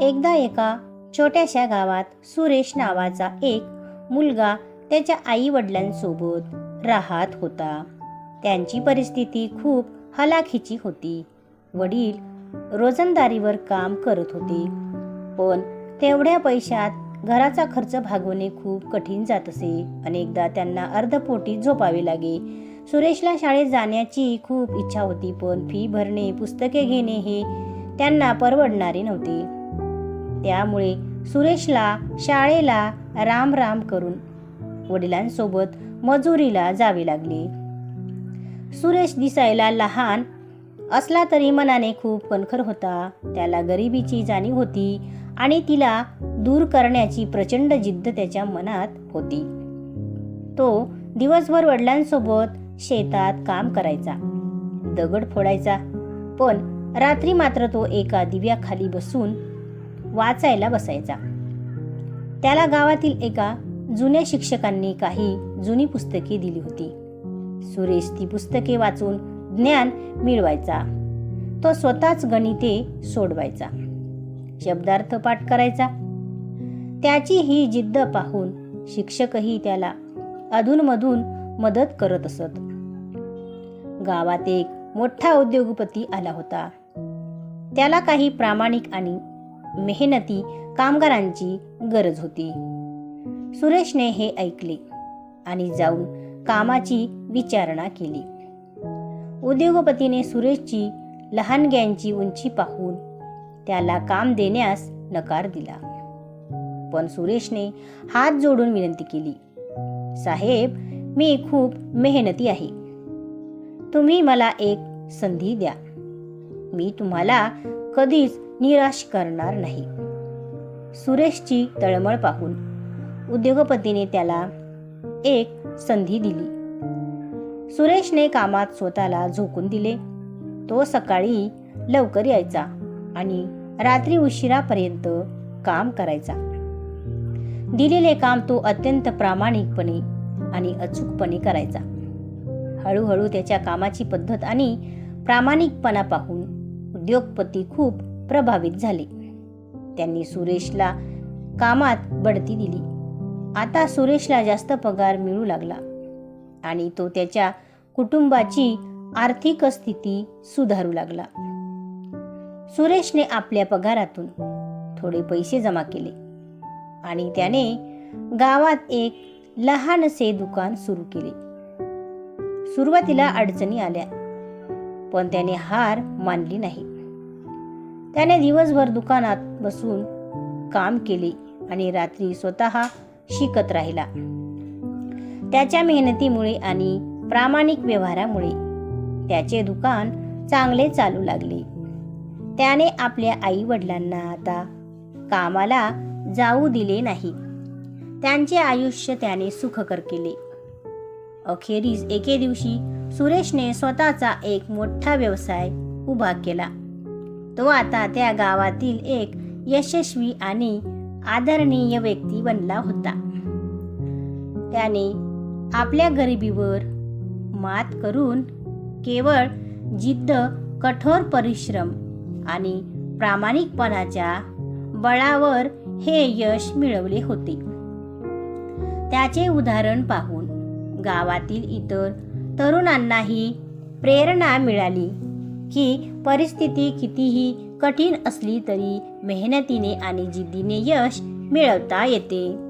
एकदा एका छोट्याशा गावात सुरेश नावाचा एक मुलगा त्याच्या आई वडिलांसोबत राहत होता. त्यांची परिस्थिती खूप हलाखीची होती. वडील रोजंदारीवर काम करत होते. पण तेवढ्या पैशात घराचा खर्च भागवणे खूप कठीण जात असे. अनेकदा त्यांना अर्धपोटी झोपावे लागे. सुरेशला शाळेत जाण्याची खूप इच्छा होती पण फी भरणे पुस्तके घेणे हे त्यांना परवडणारे नव्हते. त्यामुळे सुरेशला शाळेला राम राम करून वडिलांसोबत मजुरीला जावे लागले. सुरेश दिसायला लहान असला तरी मनाने खूप कणखर होता. त्याला गरिबीची जाणीव होती आणि तिला दूर करण्याची प्रचंड जिद्द त्याच्या मनात होती. तो दिवसभर वडिलांसोबत शेतात काम करायचा दगड फोडायचा पण रात्री मात्र तो एका दिव्याखाली बसून वाचायला बसायचा. त्याला गावातील एका जुन्या शिक्षकांनी काही जुनी पुस्तके दिली होती. सुरेश ती पुस्तके वाचून ज्ञान मिळवायचा. तो स्वतःच गणिते सोडवायचा. शब्दार्थ पाठ करायचा. त्याची ही जिद्द पाहून शिक्षकही त्याला अधूनमधून मदत करत असत. गावात एक मोठा उद्योगपती आला होता. त्याला काही प्रामाणिक आणि मेहनती कामगारांची गरज होती. सुरेशने हे ऐकले आणि जाऊन कामाची विचारणा केली. उद्योगपतीने सुरेशची लहानग्यांची उंची पाहून त्याला काम देण्यास नकार दिला. पण सुरेशने हात जोडून विनंती केली साहेब मी खूप मेहनती आहे. तुम्ही मला एक संधी द्या. मी तुम्हाला कधीच निराश करणार नाही. सुरेशची तळमळ पाहून उद्योगपतीने त्याला एक संधी दिली. सुरेशने कामात स्वतःला झोकून दिले. तो सकाळी लवकर यायचा आणि रात्री उशिरापर्यंत काम करायचा. दिलेले काम तो अत्यंत प्रामाणिकपणे आणि अचूकपणे करायचा. हळूहळू त्याच्या कामाची पद्धत आणि प्रामाणिकपणा पाहून उद्योगपती खूप प्रभावित झाले. त्यांनी सुरेशला कामात बढती दिली. आता सुरेशला जास्त पगार मिळू लागला आणि तो त्याच्या कुटुंबाची आर्थिक स्थिती सुधारू लागला. सुरेशने आपल्या पगारातून थोडे पैसे जमा केले आणि त्याने गावात एक लहानसे दुकान सुरू केले. सुरुवातीला अडचणी आल्या पण त्याने हार मानली नाही त्याने दिवसभर दुकानात बसून काम केले आणि रात्री स्वतः शिकत राहिला. त्याच्या मेहनतीमुळे आणि प्रामाणिक व्यवहारामुळे त्याचे दुकान चांगले चालू लागले. त्याने आपल्या आई वडिलांना आता कामाला जाऊ दिले नाही. त्यांचे आयुष्य त्याने सुखकर केले. अखेरीस एके दिवशी सुरेशने स्वतःचा एक मोठा व्यवसाय उभा केला. तो आता त्या गावातील एक यशस्वी आणि आदरणीय व्यक्ती बनला होता. त्याने आपल्या गरिबीवर मात करून केवळ जिद्द कठोर परिश्रम आणि प्रामाणिकपणाच्या बळावर हे यश मिळवले होते. त्याचे उदाहरण पाहून गावातील इतर तरुणांनाही प्रेरणा मिळाली. की परिस्थिती कितीही कठीण असली तरी मेहनतीने आणि जिद्दीने यश मिळवता येते.